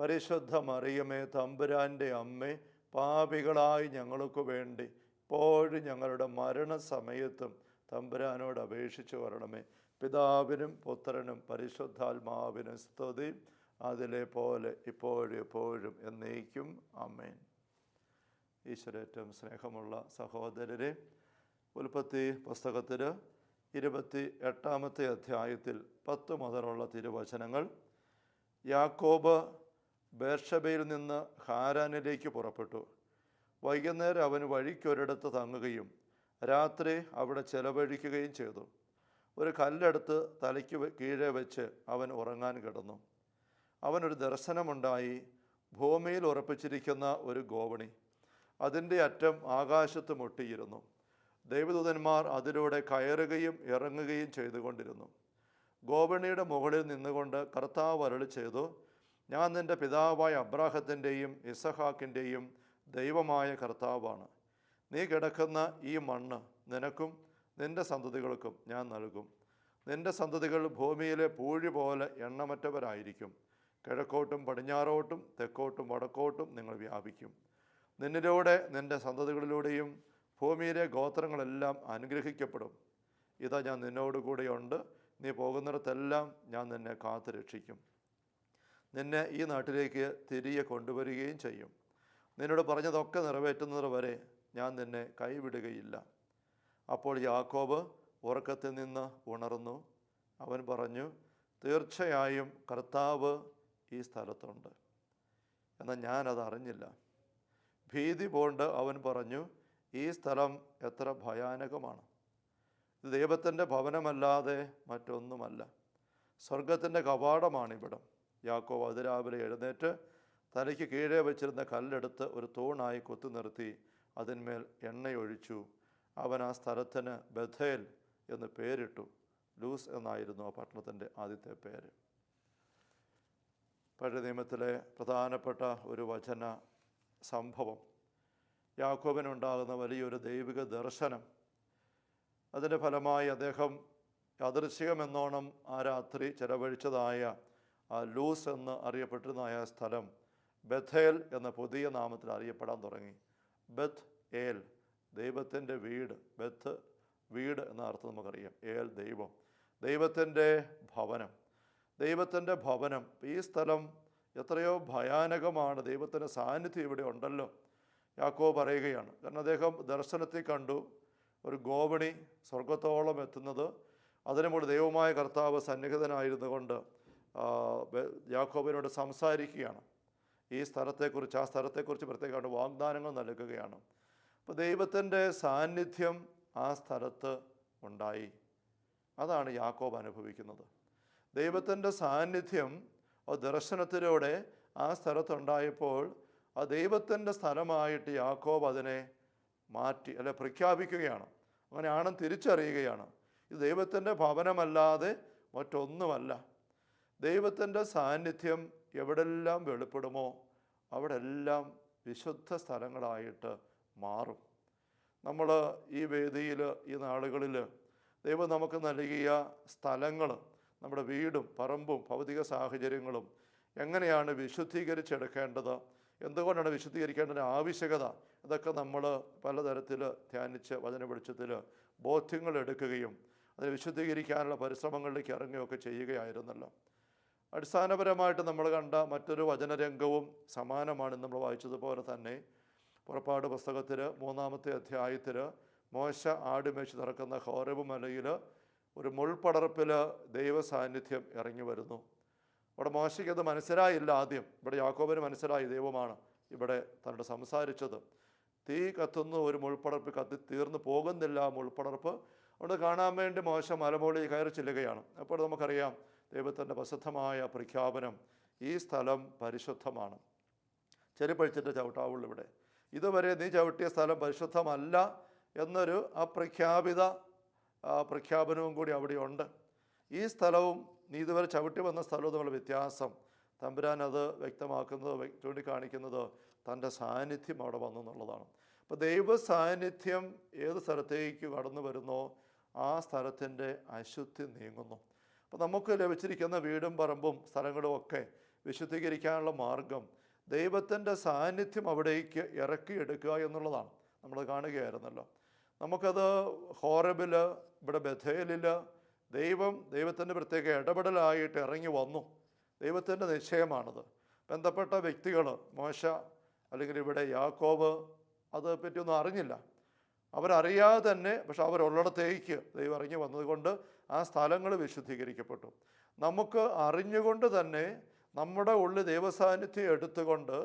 പരിശുദ്ധ മറിയമേ തമ്പുരാന്റെ അമ്മേ പാപികളായി ഞങ്ങൾക്ക് വേണ്ടി ഇപ്പോഴും ഞങ്ങളുടെ മരണസമയത്തും തമ്പുരാനോട് അപേക്ഷിച്ച് വരണമേ. പിതാവിനും പുത്രനും പരിശുദ്ധാത്മാവിനും സ്തുതി. അതിലെ പോലെ ഇപ്പോഴും എപ്പോഴും എന്നേക്കും. അമ്മേൻ ഈശ്വരേറ്റവും സ്നേഹമുള്ള സഹോദരരെ ഉൽപ്പത്തി പുസ്തകത്തിൽ ഇരുപത്തി എട്ടാമത്തെ അധ്യായത്തിൽ പത്ത് മുതലുള്ള തിരുവചനങ്ങൾ. യാക്കോബ് ബേർഷബയിൽ നിന്ന് ഹാരാനിലേക്ക് പുറപ്പെട്ടു. വൈകുന്നേരം അവൻ വഴിക്കൊരിടത്ത് തങ്ങുകയും രാത്രി അവിടെ ചെലവഴിക്കുകയും ചെയ്തു. ഒരു കല്ലെടുത്ത് തലയ്ക്ക് കീഴേ വെച്ച് അവൻ ഉറങ്ങാൻ കിടന്നു. അവനൊരു ദർശനമുണ്ടായി. ഭൂമിയിൽ ഉറപ്പിച്ചിരിക്കുന്ന ഒരു ഗോവണി. അതിന്റെ അറ്റം ആകാശത്ത് മുട്ടിയിരുന്നു. ദൈവദൂതന്മാർ അതിലൂടെ കയറുകയും ഇറങ്ങുകയും ചെയ്തുകൊണ്ടിരുന്നു. ഗോവണിയുടെ മുകളിൽ നിന്നുകൊണ്ട് കർത്താവ് അരളി ചെയ്തു ഞാൻ നിന്റെ പിതാവായ അബ്രാഹത്തിന്റെയും ഇസഹാക്കിന്റെയും ദൈവമായ കർത്താവാണ്. നീ കിടക്കുന്ന ഈ മണ്ണ് നിനക്കും നിന്റെ സന്തതികൾക്കും ഞാൻ നൽകും. നിന്റെ സന്തതികൾ ഭൂമിയിലെ പൂഴി പോലെ എണ്ണമറ്റവരായിരിക്കും. കിഴക്കോട്ടും പടിഞ്ഞാറോട്ടും തെക്കോട്ടും വടക്കോട്ടും നിങ്ങൾ വ്യാപിക്കും. നിന്നിലൂടെ നിന്റെ സന്തതികളിലൂടെയും ഭൂമിയിലെ ഗോത്രങ്ങളെല്ലാം അനുഗ്രഹിക്കപ്പെടും. ഇതാ ഞാൻ നിന്നോടുകൂടെയുണ്ട്. നീ പോകുന്നിടത്തെല്ലാം ഞാൻ നിന്നെ കാത്തു രക്ഷിക്കും നിന്നെ ഈ നാട്ടിലേക്ക് തിരികെ കൊണ്ടുവരികയും ചെയ്യും. നിന്നോട് പറഞ്ഞതൊക്കെ നിറവേറ്റുന്നത് വരെ ഞാൻ നിന്നെ കൈവിടുകയില്ല. അപ്പോൾ യാക്കോബ് ഉറക്കത്തിൽ നിന്ന് ഉണർന്നു. അവൻ പറഞ്ഞു തീർച്ചയായും കർത്താവ് ഈ സ്ഥലത്തുണ്ട്. എന്നാൽ ഞാനത് അറിഞ്ഞില്ല. ഭീതി പോണ്ട് അവൻ പറഞ്ഞു ഈ സ്ഥലം എത്ര ഭയാനകമാണ്. ഇത് ദൈവത്തിന്റെ ഭവനമല്ലാതെ മറ്റൊന്നുമല്ല. സ്വർഗത്തിന്റെ കവാടമാണിവിടം. യാക്കോവ് അതിരാവിലെ എഴുന്നേറ്റ് തലയ്ക്ക് കീഴേ വച്ചിരുന്ന കല്ലെടുത്ത് ഒരു തൂണായി കൊത്തു നിർത്തി അതിന്മേൽ എണ്ണയൊഴിച്ചു. അവൻ ആ സ്ഥലത്തിന് ബഥേൽ എന്ന് പേരിട്ടു. ലൂസ് എന്നായിരുന്നു ആ പട്ടണത്തിന്റെ ആദ്യത്തെ പേര്. പഴയ നിയമത്തിലെ പ്രധാനപ്പെട്ട ഒരു വചന സംഭവം. യാക്കോബിനുണ്ടാകുന്ന വലിയൊരു ദൈവിക ദർശനം. അതിന്റെ ഫലമായി അദ്ദേഹം യാദൃശികമെന്നോണം ആ രാത്രി ചെലവഴിച്ചതായ ലൂസ് എന്ന് അറിയപ്പെട്ടിരുന്ന ആ സ്ഥലം ബഥേൽ എന്ന പുതിയ നാമത്തിൽ അറിയപ്പെടാൻ തുടങ്ങി. ബത്ത് ഏൽ. ദൈവത്തിന്റെ വീട് ബത്ത് വീട് എന്ന അർത്ഥം നമുക്കറിയാം. ഏൽ ദൈവം. ദൈവത്തിന്റെ ഭവനം. ദൈവത്തിന്റെ ഭവനം. ഈ സ്ഥലം എത്രയോ ഭയാനകമാണ്. ദൈവത്തിന്റെ സാന്നിധ്യം ഇവിടെ ഉണ്ടല്ലോ. യാക്കോ പറയുകയാണ്. കാരണം അദ്ദേഹം ദർശനത്തിൽ കണ്ടു. ഒരു ഗോവണി സ്വർഗത്തോളം എത്തുന്നത്. അതിനു മുകളിൽ ദൈവമായ കർത്താവ് സന്നിഹിതനായിരുന്നു കൊണ്ട് യാക്കോബിനോട് സംസാരിക്കുകയാണ്. ഈ സ്ഥലത്തെക്കുറിച്ച് ആ സ്ഥലത്തെക്കുറിച്ച് പ്രത്യേകമായിട്ട് വാഗ്ദാനങ്ങൾ നൽകുകയാണ്. അപ്പോൾ ദൈവത്തിന്റെ സാന്നിധ്യം ആ സ്ഥലത്ത് ഉണ്ടായി. അതാണ് യാക്കോബ് അനുഭവിക്കുന്നത്. ദൈവത്തിന്റെ സാന്നിധ്യം ദർശനത്തിലൂടെ ആ സ്ഥലത്തുണ്ടായപ്പോൾ ആ ദൈവത്തിന്റെ സ്ഥലമായിട്ട് യാക്കോബ് അതിനെ മാറ്റി അല്ലെ പ്രഖ്യാപിക്കുകയാണ്. അങ്ങനെയാണെന്ന് തിരിച്ചറിയുകയാണ്. ഇത് ദൈവത്തിന്റെ ഭവനമല്ലാതെ മറ്റൊന്നുമല്ല. ദൈവത്തിന്റെ സാന്നിധ്യം എവിടെല്ലാം വെളിപ്പെടുമോ അവിടെ എല്ലാം വിശുദ്ധ സ്ഥലങ്ങളായിട്ട് മാറും. നമ്മൾ ഈ വേദിയിൽ ഈ നാളുകളിൽ ദൈവം നമുക്ക് നൽകിയ സ്ഥലങ്ങൾ നമ്മുടെ വീടും പറമ്പും ഭൗതിക സാഹചര്യങ്ങളും എങ്ങനെയാണ് വിശുദ്ധീകരിച്ചെടുക്കേണ്ടത് എന്തുകൊണ്ടാണ് വിശുദ്ധീകരിക്കേണ്ടതിന് ആവശ്യകത ഇതൊക്കെ നമ്മൾ പലതരത്തിൽ ധ്യാനിച്ച് വചന വെളിച്ചത്തിൽ ബോധ്യങ്ങൾ എടുക്കുകയും അതിനെ വിശുദ്ധീകരിക്കാനുള്ള പരിശ്രമങ്ങളിലേക്ക് ഇറങ്ങുകയൊക്കെ ചെയ്യുകയായിരുന്നല്ലോ. അടിസ്ഥാനപരമായിട്ട് നമ്മൾ കണ്ട മറ്റൊരു വചനരംഗവും സമാനമാണ് നമ്മൾ വായിച്ചതുപോലെ തന്നെ പുറപ്പാട് പുസ്തകത്തിൽ മൂന്നാമത്തെ അധ്യായത്തിൽ മോശ ആടുമേച്ച് നടക്കുന്ന ഹോരബ് മലയിൽ ഒരു മുൾപടർപ്പിൽ ദൈവസാന്നിധ്യം ഇറങ്ങി വരുന്നു. അവിടെ മോശയ്ക്ക് അത് മനസ്സിലായില്ല ആദ്യം. ഇവിടെ യാക്കോബിന് മനസ്സിലായി ദൈവമാണ് ഇവിടെ തന്നോട് സംസാരിച്ചത്. തീ കത്തുന്ന ഒരു മുൾപ്പടർപ്പ് കത്തി തീർന്നു പോകുന്നില്ല. ആ മുൾപ്പടർപ്പ് അവിടെ കാണാൻ വേണ്ടി മോശം മലമുകളിൽ കയറി ചെല്ലുകയാണ്. അപ്പോൾ നമുക്കറിയാം ദൈവത്തിന്റെ പ്രസിദ്ധമായ പ്രഖ്യാപനം ഈ സ്ഥലം പരിശുദ്ധമാണ്. ചെരുപ്പഴിച്ചിട്ട് ചവിട്ടാവുള്ളൂ ഇവിടെ. ഇതുവരെ നീ ചവിട്ടിയ സ്ഥലം പരിശുദ്ധമല്ല എന്നൊരു അപ്രഖ്യാപിത പ്രഖ്യാപനവും കൂടി അവിടെയുണ്ട്. ഈ സ്ഥലവും നീ ഇതുവരെ ചവിട്ടി വന്ന സ്ഥലവും തമ്മിലുള്ള വ്യത്യാസം തമ്പുരാൻ അത് വ്യക്തമാക്കുന്നത് വ്യ- ചൂണ്ടിക്കാണിക്കുന്നത് തന്റെ സാന്നിധ്യം അവിടെ വന്നു എന്നുള്ളതാണ്. അപ്പോൾ ദൈവ സാന്നിധ്യം ഏത് സ്ഥലത്തേക്ക് കടന്നു വരുന്നോ ആ സ്ഥലത്തിന്റെ അശുദ്ധി നീങ്ങുന്നു. അപ്പോൾ നമുക്ക് ലഭിച്ചിരിക്കുന്ന വീടും പറമ്പും സ്ഥലങ്ങളും ഒക്കെ വിശുദ്ധീകരിക്കാനുള്ള മാർഗം ദൈവത്തിന്റെ സാന്നിധ്യം അവിടേക്ക് ഇറക്കിയെടുക്കുക എന്നുള്ളതാണ് നമ്മൾ കാണുകയായിരുന്നല്ലോ. നമുക്കത് ഹോറബിൽ ഇവിടെ ബഥേലിൽ ദൈവം ദൈവത്തിന്റെ പ്രത്യേക ഇടപെടലായിട്ട് ഇറങ്ങി വന്നു. ദൈവത്തിന്റെ നിശ്ചയമാണത്. ബന്ധപ്പെട്ട വ്യക്തികൾ മോശ അല്ലെങ്കിൽ ഇവിടെ യാക്കോബ് അത് പറ്റിയൊന്നും അറിഞ്ഞില്ല. അവരറിയാതെ തന്നെ പക്ഷെ അവരുള്ളിടത്തേക്ക് ദൈവം അറിഞ്ഞു വന്നതുകൊണ്ട് ആ സ്ഥലങ്ങൾ വിശുദ്ധീകരിക്കപ്പെട്ടു. നമുക്ക് അറിഞ്ഞുകൊണ്ട് തന്നെ നമ്മുടെ ഉള്ളിൽ ദൈവസാന്നിധ്യം എടുത്തുകൊണ്ട്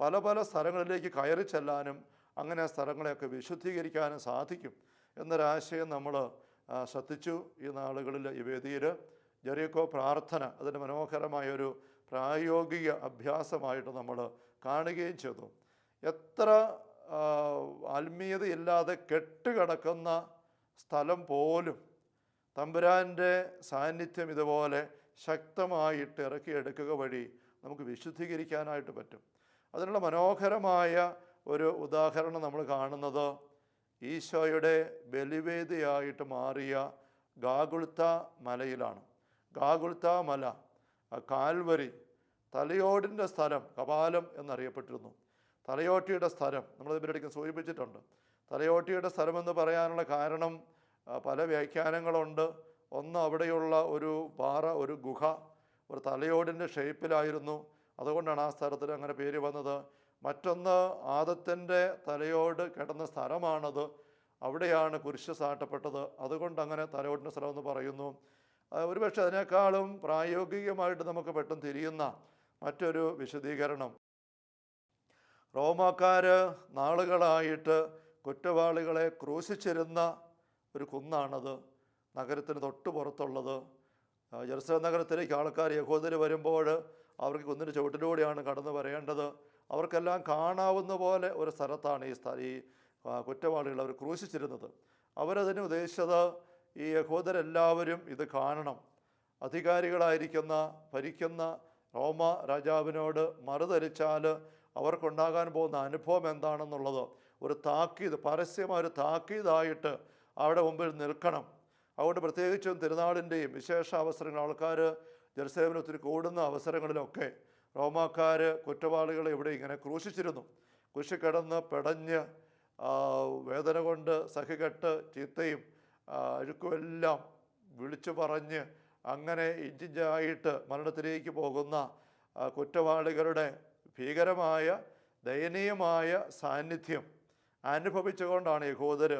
പല പല സ്ഥലങ്ങളിലേക്ക് കയറി ചെല്ലാനും അങ്ങനെ ആ സ്ഥലങ്ങളെയൊക്കെ വിശുദ്ധീകരിക്കാനും സാധിക്കും എന്നൊരാശയം നമ്മൾ ശ്രദ്ധിച്ചു ഈ നാളുകളിൽ ഈ വേദിയിൽ. ജെറിയക്കോ പ്രാർത്ഥന അതിന്റെ മനോഹരമായൊരു പ്രായോഗിക അഭ്യാസമായിട്ട് നമ്മൾ കാണുകയും ചെയ്തു. എത്ര ആത്മീയതയില്ലാതെ കെട്ടുകിടക്കുന്ന സ്ഥലം പോലും തമ്പുരാന്റെ സാന്നിധ്യം ഇതുപോലെ ശക്തമായിട്ട് ഇറക്കിയെടുക്കുക വഴി നമുക്ക് വിശുദ്ധീകരിക്കാനായിട്ട് പറ്റും. അതിനുള്ള മനോഹരമായ ഒരു ഉദാഹരണം നമ്മൾ കാണുന്നത് ഈശോയുടെ ബലിവേദിയായിട്ട് മാറിയ ഗാഗുൾത്ത മലയിലാണ്. ഗാഗുൾത്ത മല കാൽവരി തലയോടിന്റെ സ്ഥലം കപാലം എന്നറിയപ്പെട്ടിരുന്നു. തലയോട്ടിയുടെ സ്ഥലം നമ്മൾ ഇവരുടെ സൂചിപ്പിച്ചിട്ടുണ്ട്. തലയോട്ടിയുടെ സ്ഥലമെന്ന് പറയാനുള്ള കാരണം പല വ്യാഖ്യാനങ്ങളുണ്ട്. ഒന്ന് അവിടെയുള്ള ഒരു പാറ ഒരു ഗുഹ ഒരു തലയോടിന്റെ ഷേപ്പിലായിരുന്നു. അതുകൊണ്ടാണ് ആ സ്ഥലത്തിന് അങ്ങനെ പേര് വന്നത്. മറ്റൊന്ന് ആദത്തിന്റെ തലയോട് കിടന്ന സ്ഥലമാണത്. അവിടെയാണ് കുരിശ് സാട്ടപ്പെട്ടത് അതുകൊണ്ട് അങ്ങനെ തലയോടിന്റെ സ്ഥലം എന്ന് പറയുന്നു. ഒരുപക്ഷെ അതിനേക്കാളും പ്രായോഗികമായിട്ട് നമുക്ക് പെട്ടെന്ന് തിരിയുന്ന മറ്റൊരു വിശദീകരണം. റോമാക്കാർ നാളുകളായിട്ട് കുറ്റവാളികളെ ക്രൂശിച്ചിരുന്ന ഒരു കുന്നാണത്. നഗരത്തിന് തൊട്ട് പുറത്തുള്ളത്. ജെറുസലേം നഗരത്തിലേക്ക് ആൾക്കാർ യഹോദർ വരുമ്പോൾ അവർക്ക് കുന്നിന്റെ ചുവട്ടിലൂടെയാണ് കടന്നു വരേണ്ടത്. അവർക്കെല്ലാം കാണാവുന്ന പോലെ ഒരു സ്ഥലത്താണ് ഈ സ്ഥ ഈ കുറ്റവാളികൾ അവർ ക്രൂശിച്ചിരുന്നത്. അവരതിന് ഉദ്ദേശിച്ചത് ഈ യഹോദരെല്ലാവരും ഇത് കാണണം. അധികാരികളായിരിക്കുന്ന ഭരിക്കുന്ന റോമ രാജാവിനോട് മറുതരിച്ചാൽ അവർക്കുണ്ടാകാൻ പോകുന്ന അനുഭവം എന്താണെന്നുള്ളത് ഒരു താക്കീത് പരസ്യമായ ഒരു താക്കീതായിട്ട് അവിടെ മുമ്പിൽ നിൽക്കണം. അതുകൊണ്ട് പ്രത്യേകിച്ചും തിരുനാളിന്റെയും വിശേഷ അവസരങ്ങൾ ആൾക്കാർ ജെറുസലേമിൽ ഒത്തിരി കൂടുന്ന അവസരങ്ങളിലൊക്കെ റോമാക്കാർ കുറ്റവാളികളെ ഇവിടെ ഇങ്ങനെ ക്രൂശിച്ചിരുന്നു. കുശിക്കിടന്ന് കിടന്ന് പെടഞ്ഞ് വേദന കൊണ്ട് സഹികെട്ട് ചീത്തയും അഴുക്കുമെല്ലാം വിളിച്ചു പറഞ്ഞ് അങ്ങനെ ഇഞ്ചിഞ്ചായിട്ട് മരണത്തിലേക്ക് പോകുന്ന കുറ്റവാളികളുടെ ഭീകരമായ ദയനീയമായ സാന്നിധ്യം അനുഭവിച്ചുകൊണ്ടാണ് യഹൂദർ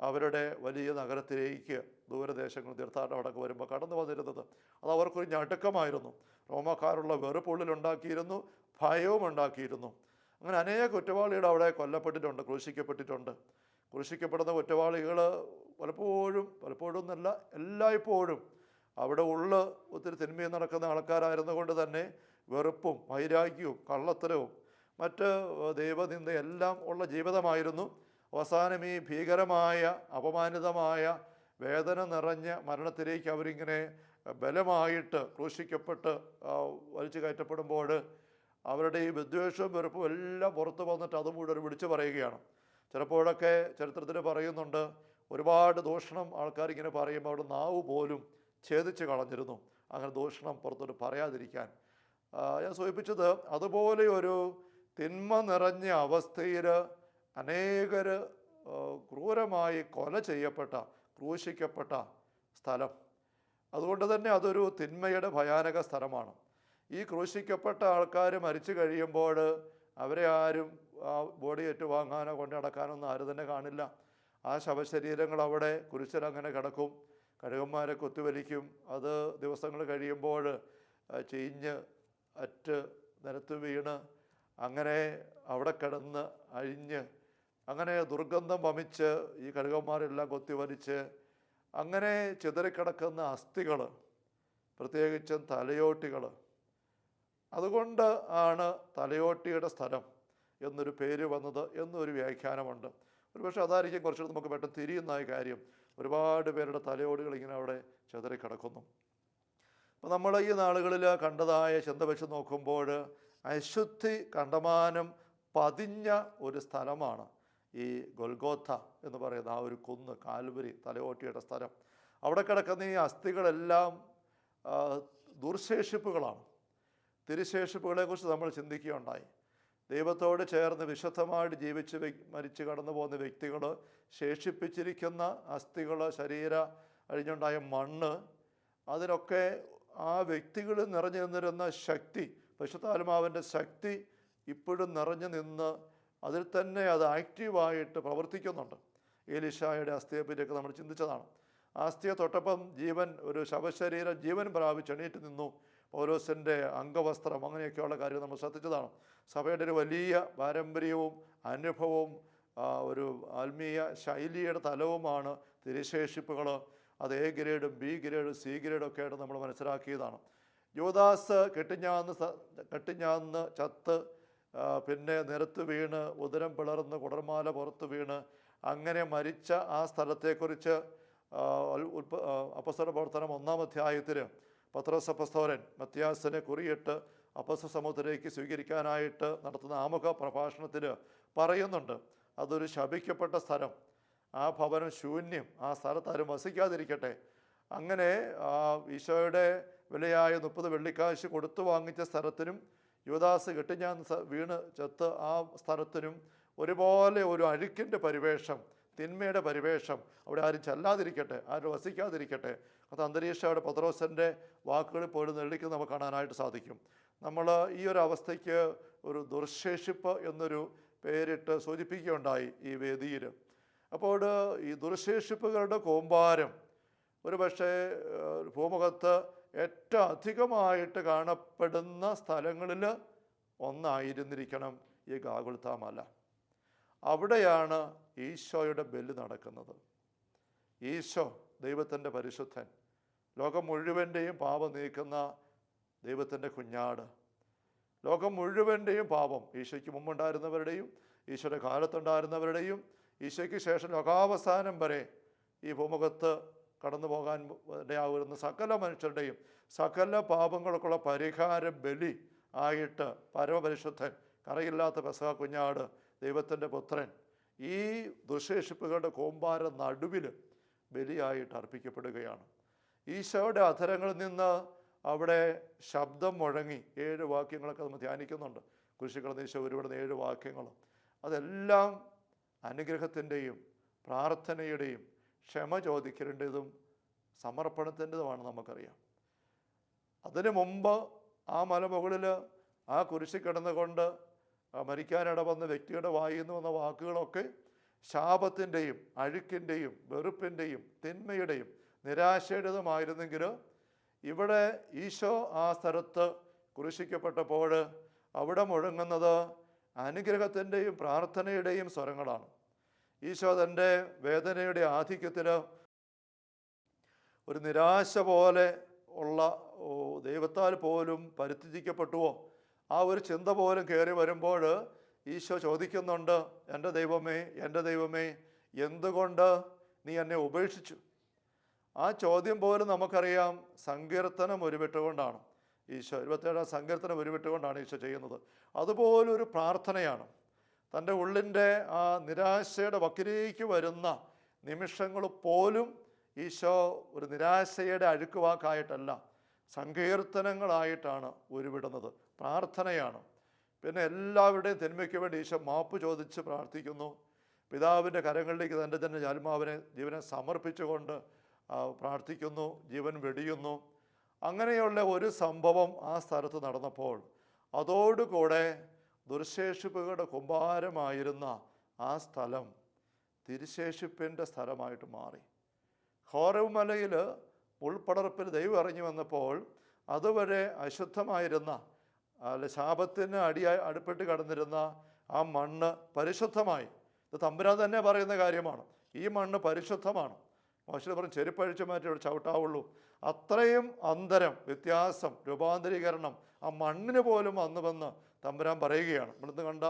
അവരുടെ വലിയ നഗരത്തിലേക്ക് ദൂരദേശങ്ങൾ തീർത്ഥാടനം അടക്കം വരുമ്പോൾ കടന്നു വന്നിരുന്നത്. അത് അവർക്കൊരു ഞടുക്കമായിരുന്നു. റോമക്കാരുള്ള വെറുപ്പുള്ളിലുണ്ടാക്കിയിരുന്നു ഭയവും ഉണ്ടാക്കിയിരുന്നു. അങ്ങനെ അനേക കുറ്റവാളികൾ അവിടെ കൊല്ലപ്പെട്ടിട്ടുണ്ട് ക്രൂശിക്കപ്പെട്ടിട്ടുണ്ട്. ക്രൂശിക്കപ്പെടുന്ന കുറ്റവാളികൾ പലപ്പോഴും പലപ്പോഴും എന്നല്ല എല്ലായ്പ്പോഴും അവിടെ ഉള്ള ഒത്തിരി തിന്മയും നടക്കുന്ന ആൾക്കാരായിരുന്നു കൊണ്ട് തന്നെ വെറുപ്പും വൈരാഗ്യവും കള്ളത്തരവും മറ്റ് ദൈവനിന്ദ എല്ലാം ഉള്ള ജീവിതമായിരുന്നു. അവസാനം ഈ ഭീകരമായ അപമാനിതമായ വേദന നിറഞ്ഞ മരണത്തിലേക്ക് അവരിങ്ങനെ ബലമായിട്ട് ക്രൂശിക്കപ്പെട്ട് വലിച്ചു കയറ്റപ്പെടുമ്പോൾ അവരുടെ ഈ വിദ്വേഷവും വെറുപ്പും എല്ലാം പുറത്തു വന്നിട്ട് അതും കൂടെ ഒരു വിളിച്ചു പറയുകയാണ്. ചിലപ്പോഴൊക്കെ ചരിത്രത്തിൽ പറയുന്നുണ്ട് ഒരുപാട് ദൂഷണം ആൾക്കാരിങ്ങനെ പറയുമ്പോൾ അവിടെ നാവ് പോലും ഛേദിച്ച് കളഞ്ഞിരുന്നു. അങ്ങനെ ദൂഷണം പുറത്തോട്ട് പറയാതിരിക്കാൻ. ഞാൻ സൂചിപ്പിച്ചത് അതുപോലെ ഒരു തിന്മ നിറഞ്ഞ അവസ്ഥയിൽ അനേകർ ക്രൂരമായി കൊല ചെയ്യപ്പെട്ട ക്രൂശിക്കപ്പെട്ട സ്ഥലം. അതുകൊണ്ട് തന്നെ അതൊരു തിന്മയുടെ ഭയാനക സ്ഥലമാണ്. ഈ ക്രൂശിക്കപ്പെട്ട ആൾക്കാർ മരിച്ചു കഴിയുമ്പോൾ അവരെ ആരും ആ ബോഡി ഏറ്റുവാങ്ങാനോ കൊണ്ടു നടക്കാനോ ഒന്നും ആരും തന്നെ കാണില്ല. ആ ശവശരീരങ്ങൾ അവിടെ കുരിശിലങ്ങനെ കിടക്കും. കഴുകന്മാരെ കൊത്തുവലിക്കും. അത് ദിവസങ്ങൾ കഴിയുമ്പോൾ ചീഞ്ഞ് അറ്റ് നിരത്ത് വീണ് അങ്ങനെ അവിടെ കിടന്ന് അഴിഞ്ഞ് അങ്ങനെ ദുർഗന്ധം വമിച്ച് ഈ കഴുകന്മാരെല്ലാം കൊത്തിവലിച്ച് അങ്ങനെ ചിതറിക്കിടക്കുന്ന അസ്ഥികൾ പ്രത്യേകിച്ചും തലയോട്ടികൾ. അതുകൊണ്ട് ആണ് തലയോട്ടിയുടെ സ്ഥലം എന്നൊരു പേര് വന്നത് എന്നൊരു വ്യാഖ്യാനമുണ്ട്. ഒരുപക്ഷെ അതായിരിക്കും കുറച്ചുകൂടി നമുക്ക് പെട്ടെന്ന് തിരിയുന്ന കാര്യം. ഒരുപാട് പേരുടെ തലയോടുകൾ ഇങ്ങനെ അവിടെ ചെതറിക്കിടക്കുന്നു അപ്പോൾ നമ്മൾ ഈ നാളുകളിൽ കണ്ടതായ ചിന്ത വെച്ച് നോക്കുമ്പോൾ അശുദ്ധി കണ്ടമാനം പതിഞ്ഞ ഒരു സ്ഥലമാണ് ഈ ഗൊൽഗോത്ത എന്ന് പറയുന്ന ആ ഒരു കുന്ന് കാൽവരി തലയോട്ടിയുടെ സ്ഥലം. അവിടെ കിടക്കുന്ന ഈ അസ്ഥികളെല്ലാം ദുർശേഷിപ്പുകളാണ്. തിരുശേഷിപ്പുകളെക്കുറിച്ച് നമ്മൾ ചിന്തിക്കുകയുണ്ടായി. ദൈവത്തോട് ചേർന്ന് വിശുദ്ധമായിട്ട് ജീവിച്ച് മരിച്ചു കടന്നു പോകുന്ന വ്യക്തികൾ ശേഷിപ്പിച്ചിരിക്കുന്ന അസ്ഥികൾ ശരീര അഴിഞ്ഞുണ്ടായ മണ്ണ് അതിനൊക്കെ ആ വ്യക്തികളിൽ നിറഞ്ഞു നിന്നിരുന്ന ശക്തി പരിശുദ്ധാത്മാവിന്റെ ശക്തി ഇപ്പോഴും നിറഞ്ഞു നിന്ന് അതിൽ തന്നെ അത് ആക്റ്റീവായിട്ട് പ്രവർത്തിക്കുന്നുണ്ട്. ഏലിഷായുടെ അസ്ഥിയെ പറ്റിയൊക്കെ നമ്മൾ ചിന്തിച്ചതാണ്. ആ അസ്ഥിയെ തൊട്ടപ്പം ജീവൻ ഒരു ശവശരീരം ജീവൻ പ്രാപിച്ച് എണീറ്റ് നിന്നു. പൗലോസിന്റെ അംഗവസ്ത്രം അങ്ങനെയൊക്കെയുള്ള കാര്യം നമ്മൾ ശ്രദ്ധിച്ചതാണ്. സഭയുടെ ഒരു വലിയ പാരമ്പര്യവും അനുഭവവും ഒരു ആത്മീയ ശൈലിയുടെ തലവുമാണ് തിരുശേഷിപ്പുകൾ. അത് എ ഗ്രേഡും ബി ഗ്രേഡും സി ഗ്രേഡും ഒക്കെ ആയിട്ട് നമ്മൾ മനസ്സിലാക്കിയതാണ്. യുവദാസ് കെട്ടിഞ്ഞാന്ന് കെട്ടിഞ്ഞാന്ന് ചത്ത് പിന്നെ നിരത്ത് വീണ് ഉദരം പിളർന്ന് കുടർമാല പുറത്ത് വീണ് അങ്ങനെ മരിച്ച ആ സ്ഥലത്തെക്കുറിച്ച് ഉൽപ്പ- പ്രവർത്തനം ഒന്നാം അധ്യായത്തിൽ പത്രോസ് അപ്പസ്തോലൻ മത്യാസിനെ കുറിയിട്ട് അപ്പസ്ത സമൂഹത്തിലേക്ക് സ്വീകരിക്കാനായിട്ട് നടത്തുന്ന ആമുഖ പ്രഭാഷണത്തിൽ പറയുന്നുണ്ട്. അതൊരു ശപിക്കപ്പെട്ട സ്ഥലം. ആ ഭവനം ശൂന്യം. ആ സ്ഥലത്ത് ആരും വസിക്കാതിരിക്കട്ടെ. അങ്ങനെ ആ ഈശോയുടെ വിലയായ മുപ്പത് വെള്ളിക്കാശ് കൊടുത്തു വാങ്ങിച്ച സ്ഥലത്തിനും യുവദാസ് കെട്ടിഞ്ഞാൻ വീണ് ചത്ത് ആ സ്ഥലത്തിനും ഒരുപോലെ ഒരു അഴുക്കിന്റെ പരിവേഷം തിന്മയുടെ പരിവേഷം അവിടെ ആരും ചെല്ലാതിരിക്കട്ടെ ആരും വസിക്കാതിരിക്കട്ടെ. അത് അന്തരീക്ഷയുടെ പത്രോസന്റെ വാക്കുകളിൽ പോലും നെള്ളിക്ക് നമുക്ക് കാണാനായിട്ട് സാധിക്കും. നമ്മൾ ഈ ഒരു അവസ്ഥയ്ക്ക് ഒരു ദുർശേഷിപ്പ് എന്നൊരു പേരിട്ട് സൂചിപ്പിക്കുകയുണ്ടായി ഈ വേദിയിൽ അപ്പോൾ ഈ ദുർശേഷിപ്പുകളുടെ കോമ്പാരം ഒരു പക്ഷേ ഭൂമുഖത്ത് ഏറ്റവും അധികമായിട്ട് കാണപ്പെടുന്ന സ്ഥലങ്ങളിൽ ഒന്നായിരുന്നിരിക്കണം ഈ ഗാകുൽത്താമല അവിടെയാണ് ഈശോയുടെ ബലി നടക്കുന്നത്. ഈശോ ദൈവത്തിന്റെ പരിശുദ്ധൻ ലോകം മുഴുവന്റെയും പാപം നീക്കുന്ന ദൈവത്തിന്റെ കുഞ്ഞാട്. ലോകം മുഴുവന്റെയും പാപം ഈശോയ്ക്ക് മുമ്പുണ്ടായിരുന്നവരുടെയും ഈശോയുടെ കാലത്തുണ്ടായിരുന്നവരുടെയും ഈശോയ്ക്ക് ശേഷം ലോകാവസാനം വരെ ഈ ഭൂമുഖത്ത് കടന്നു പോകാൻ ഇടയാകുന്ന സകല മനുഷ്യരുടെയും സകല പാപങ്ങൾക്കുള്ള പരിഹാര ബലി ആയിട്ട് പരമപരിശുദ്ധൻ കറയില്ലാത്ത പെസഹ കുഞ്ഞാട് ദൈവത്തിന്റെ പുത്രൻ ഈ ദുശേഷിപ്പുകളുടെ കോമ്പാര നടുവിൽ ബലിയായിട്ട് അർപ്പിക്കപ്പെടുകയാണ്. ഈശോയുടെ അധരങ്ങളിൽ നിന്ന് അവിടെ ശബ്ദം മുഴങ്ങി ഏഴ് വാക്യങ്ങളൊക്കെ നമ്മൾ ധ്യാനിക്കുന്നുണ്ട്. കൃഷികൾ ഈശോ ഒരുവിടുന്ന ഏഴ് വാക്യങ്ങൾ. അതെല്ലാം അനുഗ്രഹത്തിന്റെയും പ്രാർത്ഥനയുടെയും ക്ഷമ ചോദിക്കേണ്ടതും സമർപ്പണത്തിന്റെതുമാണ് നമുക്കറിയാം. അതിനു മുമ്പ് ആ മലമുകളിൽ ആ കുരിശിൽ കിടന്നുകൊണ്ട് മരിക്കാനിട വന്ന വ്യക്തിയുടെ വായിൽ നിന്ന് വന്ന വാക്കുകളൊക്കെ ശാപത്തിന്റെയും അഴുക്കിന്റെയും വെറുപ്പിന്റെയും തിന്മയുടെയും നിരാശയുടേതുമായിരുന്നെങ്കിൽ ഇവിടെ ഈശോ ആ സ്ഥലത്ത് കുരിശിക്കപ്പെട്ടപ്പോൾ അവിടെ മുഴങ്ങുന്നത് അനുഗ്രഹത്തിന്റെയും പ്രാർത്ഥനയുടെയും സ്വരങ്ങളാണ്. ഈശോ തന്റെ വേദനയുടെ ആധിക്യത്തിൽ ഒരു നിരാശ പോലെ ഉള്ള ദൈവത്താൽ പോലും പരിത്യജിക്കപ്പെട്ടുവോ? ആ ഒരു ചിന്ത പോലും കയറി വരുമ്പോൾ ഈശോ ചോദിക്കുന്നുണ്ട് എന്റെ ദൈവമേ എന്റെ ദൈവമേ എന്തുകൊണ്ട് നീ എന്നെ ഉപേക്ഷിച്ചു? ആ ചോദ്യം പോലും നമുക്കറിയാം സങ്കീർത്തനം ഉരുവിട്ടുകൊണ്ടാണ്. ഈശോ ഇരുപത്തേഴാം സങ്കീർത്തനം ഉരുവിട്ടുകൊണ്ടാണ് ഈശോ ചെയ്യുന്നത്. അതുപോലൊരു പ്രാർത്ഥനയാണ്. തന്റെ ഉള്ളിന്റെ ആ നിരാശയുടെ വക്കിലേക്ക് വരുന്ന നിമിഷങ്ങൾ പോലും ഈശോ ഒരു നിരാശയുടെ അഴുക്കുവാക്കായിട്ടല്ല സങ്കീർത്തനങ്ങളായിട്ടാണ് ഉരുവിടുന്നത്. പ്രാർത്ഥനയാണ്. പിന്നെ എല്ലാവരുടെയും തിന്മയ്ക്ക് വേണ്ടി ഈശോ മാപ്പ് ചോദിച്ച് പ്രാർത്ഥിക്കുന്നു. പിതാവിന്റെ കരങ്ങളിലേക്ക് തന്റെ തന്നെ ആത്മാവിനെ ജീവനെ സമർപ്പിച്ചുകൊണ്ട് പ്രാർത്ഥിക്കുന്നു ജീവൻ വെടിയുന്നു. അങ്ങനെയുള്ള ഒരു സംഭവം ആ സ്ഥലത്ത് നടന്നപ്പോൾ അതോടുകൂടെ ദുർശേഷിപ്പുകളുടെ കുമ്പാരമായിരുന്ന ആ സ്ഥലം തിരുശേഷിപ്പിന്റെ സ്ഥലമായിട്ട് മാറി. ഹോറവ് മലയിൽ ഉൾപ്പടർപ്പിൽ ദൈവം ഇറങ്ങി വന്നപ്പോൾ അതുവരെ അശുദ്ധമായിരുന്ന അല്ല ശാപത്തിന് അടി അടുപ്പെട്ട് കടന്നിരുന്ന ആ മണ്ണ് പരിശുദ്ധമായി. ഇത് തമ്പുരാൻ തന്നെ പറയുന്ന കാര്യമാണ്. ഈ മണ്ണ് പരിശുദ്ധമാണ്. മോശം പറഞ്ഞു ചെരുപ്പഴിച്ചു മാറ്റി ഇവിടെ ചവിട്ടാവുള്ളൂ. അത്രയും അന്തരം വ്യത്യാസം രൂപാന്തരീകരണം ആ മണ്ണിന് പോലും വന്നുവെന്ന് തമ്പുരാൻ പറയുകയാണ്. ഇവിടുന്ന് കണ്ട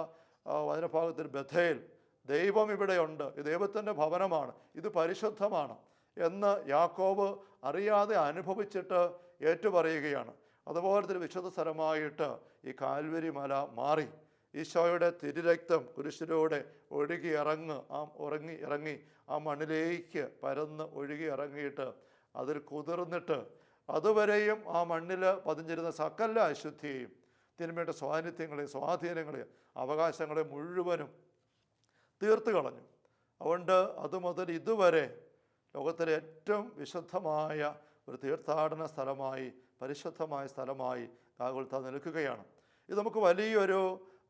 വചനഭാഗത്തിൽ ബഥയിൽ ദൈവം ഇവിടെയുണ്ട്. ഇത് ദൈവത്തിന്റെ ഭവനമാണ്. ഇത് പരിശുദ്ധമാണ് എന്ന് യാക്കോബ് അറിയാതെ അനുഭവിച്ചിട്ട് ഏറ്റുപറയുകയാണ്. അതുപോലത്തെ തന്നെ വിശുദ്ധ സ്ഥലമായിട്ട് ഈ കാൽവരി മല മാറി. ഈശോയുടെ തിരുരക്തം കുരിശിലൂടെ ഒഴുകി ഇറങ്ങ് ആ ഉറങ്ങി ഇറങ്ങി ആ മണ്ണിലേക്ക് പരന്ന് ഒഴുകി ഇറങ്ങിയിട്ട് അതിൽ കുതിർന്നിട്ട് അതുവരെയും ആ മണ്ണിൽ പതിഞ്ഞിരുന്ന സകല അശുദ്ധിയെയും തിന്മയുടെ സ്വാന്നിധ്യങ്ങളെയും സ്വാധീനങ്ങളെ അവകാശങ്ങളെ മുഴുവനും തീർത്തു കളഞ്ഞു. അതുകൊണ്ട് അതുമുതൽ ഇതുവരെ ലോകത്തിലെ ഏറ്റവും വിശുദ്ധമായ ഒരു തീർത്ഥാടന സ്ഥലമായി പരിശുദ്ധമായ സ്ഥലമായി കാകുൽത്ത നിൽക്കുകയാണ്. ഇത് നമുക്ക് വലിയൊരു